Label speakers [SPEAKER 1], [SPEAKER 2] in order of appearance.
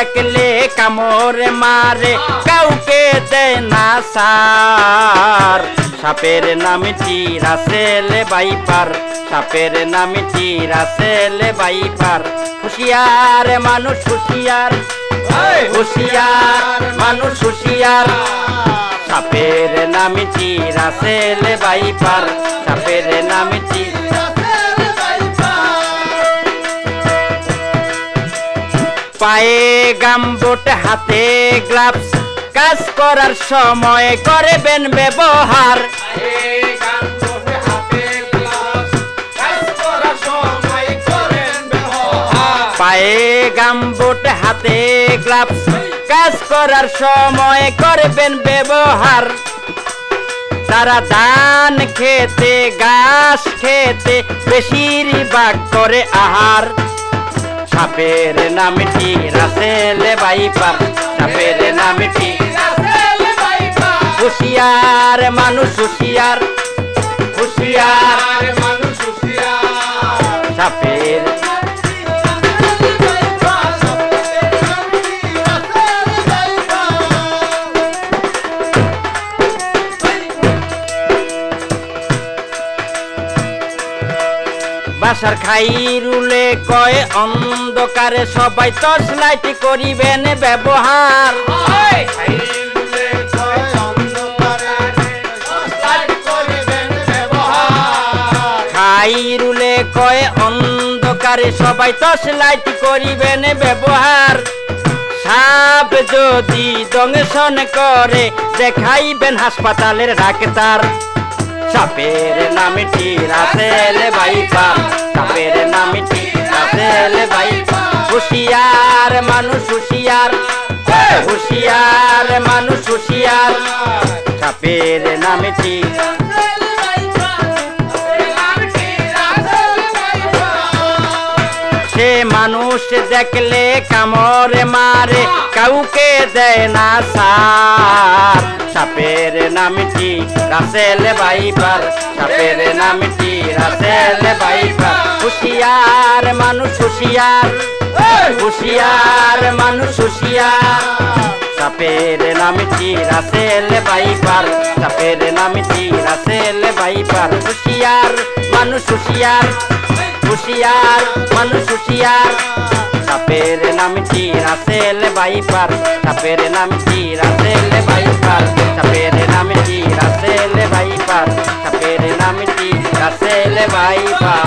[SPEAKER 1] দেখলে কামড়ে মারে কাউকে দেয় না সার। সাপের নামটি রাসেলে বাইপার সাপের নামটি রাসেলে বাইপার। হুশিয়ার মানুষ হুশিয়ার হুশিয়ার মানুষ হুশিয়ার। সাপের নামটি রাসেলে বাইপার সাপের নামটি পায়ে গামবোট হাতে গ্লাভস। কাজ করার সময় করবেন ব্যবহার। পায়ে গামবোট হাতে গ্লাভস। কাজ করার সময় করবেন ব্যবহার। তারা ধান খেতে ঘাস খেতে বেশিরভাগ করে আহার। সাপের নামটি রাসেলে বাইপার সাপের নামটি বাসার খাই রুলে কয় অন্ধকারে সবাই টর্চ লাইট করিবেন ব্যবহার। খাই রুলে কয় অন্ধকারে সবাই টর্চ লাইট করিবেন ব্যবহার। সাপ যদি দংশন করে দেখাইবেন হাসপাতালের ডাক্তার। সাপের নামটি রাসেল বাইপা সাপের মানুষ হুশিয়ার। হুশিয়ার, মানুষ হুশিয়ার। সাপের নামটি সে মানুষ দেখলে কামড়ে মারে, কাউকে দেয় না সার। সাপের নামটি রাসেল বাইপার সাপের নামটি রাসেল বাইপার হুশিয়ার, মানুষ হুশিয়ার। হুশিয়ার মানুষ হুশিয়ার। সাপের নামটি রাসেল বাইপার সাপের নামটি রাসেল বাইপার হুশিয়ার মানুষ হুশিয়ার। হুশিয়ার মানুষ হুশিয়ার। সাপের নামটি রাসেল বাইপার সাপের নামটি রাসেল বাইপার সাপের নামটি রাসেল বাইপার সাপের নামটি রাসেল বাইপার